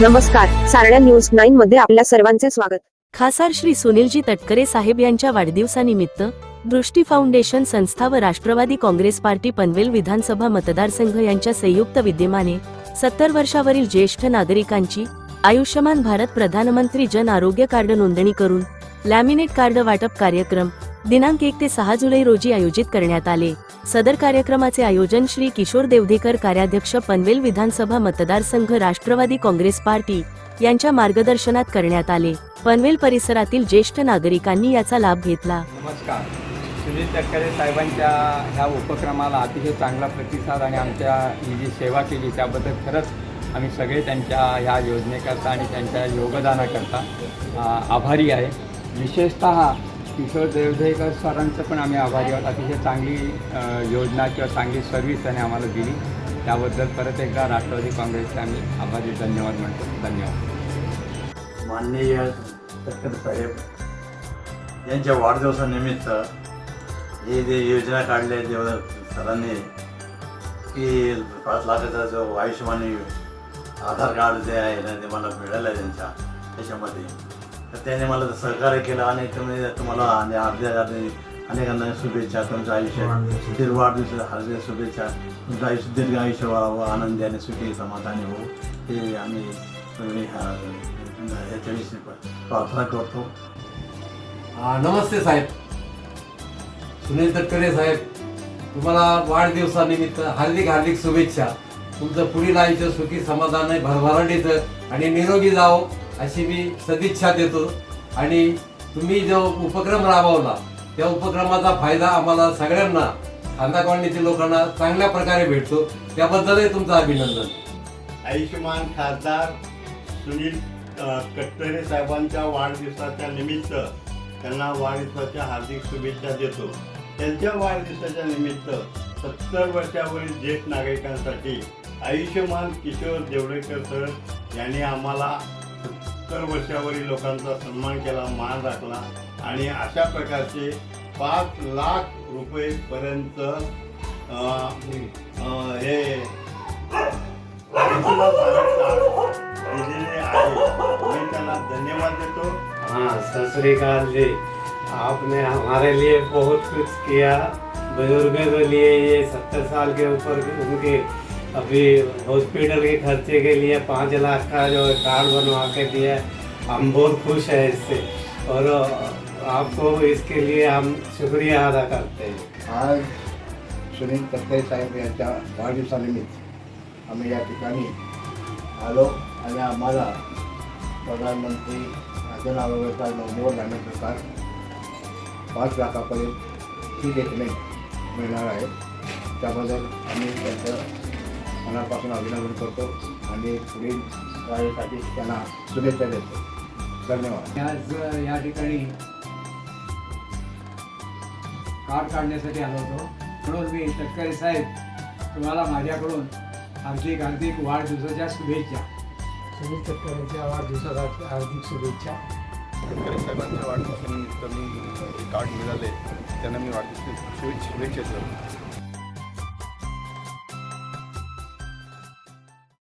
नमस्कार सारण्या news nine मध्ये आपल्या सर्वांचे स्वागत. खासदार श्री सुनीलजी तटकरे साहेब यांच्या वाढदिवसानिमित्त दृष्टी फाउंडेशन संस्था व राष्ट्रवादी काँग्रेस पार्टी पनवेल विधानसभा मतदारसंघ यांच्या संयुक्त विद्यमाने सत्तर वर्षावरील ज्येष्ठ नागरिकांची आयुष्यमान भारत प्रधानमंत्री जन आरोग्य कार्ड नोंदणी करून लॅमिनेट कार्ड वाटप कार्यक्रम दिनांक एक ते सहा जुलै रोजी आयोजित करण्यात आले. सदर कार्यक्रमाचे आयोजन श्री किशोर देवधेकर कार्याध्यक्ष पनवेल विधानसभा मतदारसंघ राष्ट्रवादी काँग्रेस पार्टी यांच्या मार्गदर्शनात करण्यात आले. पनवेल परिसरातील ज्येष्ठ नागरिकांनी याचा लाभ घेतला. नमस्कार. सुनील तटकरे साहेबांच्या ह्या उपक्रमाला अतिशय चांगला प्रतिसाद आणि आमच्या ही जी सेवा केली त्याबद्दल खरंच आम्ही सगळे त्यांच्या ह्या योजनेकरता आणि त्यांच्या योगदानाकरता आभारी आहे. विशेषतः किशोर देवधेकर सरांचं पण आम्ही आभारी आहोत. अतिशय चांगली योजना किंवा चांगली सर्व्हिस त्याने आम्हाला दिली. त्याबद्दल परत एकदा राष्ट्रवादी काँग्रेसचे आम्ही आभारी धन्यवाद म्हणतो. धन्यवाद. माननीय तटकर साहेब यांच्या वाढदिवसानिमित्त हे जे योजना काढल्या देव सरांनी की पाच लाखाचा जो आयुष्यमान आधार कार्ड जे आहे ना ते मला मिळालं आहे त्यांच्या त्याच्यामध्ये. तर त्याने मला सहकार्य केलं आणि तुम्ही तुम्हाला आणि अर्ध्या अर्धे अनेकांना शुभेच्छा तुमचं आयुष्य दीर्घ वाढदिवस हार्दिक शुभेच्छा. तुमचं आयुष्य दीर्घ आयुष्य व्हावं आनंदी आणि सुखी समाधानी हो हे आम्ही ह्याच्याविषयी प्रार्थना करतो. नमस्ते साहेब. सुनील तटकरे साहेब तुम्हाला वाढदिवसानिमित्त हार्दिक हार्दिक शुभेच्छा. तुमचं पुढील आयुष्य सुखी समाधान भरभराटीचं आणि निरोगी जावो. अशी मी सदिच्छा देतो. आणि तुम्ही जो उपक्रम राबवला त्या उपक्रमाचा फायदा आम्हाला सगळ्यांना खांदा कॉलनीतील लोकांना चांगल्या प्रकारे भेटतो. त्याबद्दलही तुमचं अभिनंदन. आयुष्यमान खासदार सुनील अ, कट्टरे साहेबांच्या वाढदिवसाच्या निमित्त त्यांना वाढदिवसाच्या हार्दिक शुभेच्छा देतो. त्यांच्या वाढदिवसाच्या निमित्त सत्तर वर्षावरील ज्येष्ठ नागरिकांसाठी आयुष्यमान किशोर देवडेकर सर यांनी आम्हाला सत्तर वर्षावरील लोकांचा सन्मान केला मान राखला आणि अशा प्रकारचे पाच लाख रुपयेपर्यंत अ, हे दिलेले आहे. मी त्यांना धन्यवाद देतो. हाँ सत श्रीकाल जी आपने हमारे लिए बहुत कुछ किया। बुजुर्गों के लिए ये सत्तर साल के ऊपर उनके अभी हॉस्पिटल के खर्चे के लिए पाँच लाख का जो कार्ड बनवा के दिया हम बहुत खुश हैं इससे। और आपको इसके लिए हम शुक्रिया अदा करते हैं। आज सुनील तटकरे साहेब यांच्या वाढदिवसानिमित्त आम्ही या ठिकाणी आलो आणि आम्हाला प्रधानमंत्री जन आरोग्य कार्ड नोंदणीवर जाण्याप्रकार पाच लाखापर्यंत ही देखरेख मिळणार आहे त्याबद्दल आम्ही त्यांचं मनापासून अभिनंदन करतो आणि पुढील कार्यासाठी त्यांना शुभेच्छा देतो. धन्यवाद. आज या ठिकाणी कार्ड काढण्यासाठी आलो होतो. म्हणून मी तटकरे साहेब तुम्हाला माझ्याकडून हार्दिक हार्दिक वाढदिवसाच्या शुभेच्छा. सुनील तटकरेच्या वाढदिवसाच्या हार्दिक शुभेच्छा. तटकरे साहेबांच्या वाढदिवसानिमित्त मी कार्ड मिळाले त्यांना मी वाढदिवस शुभेच्छा शुभेच्छा देतो.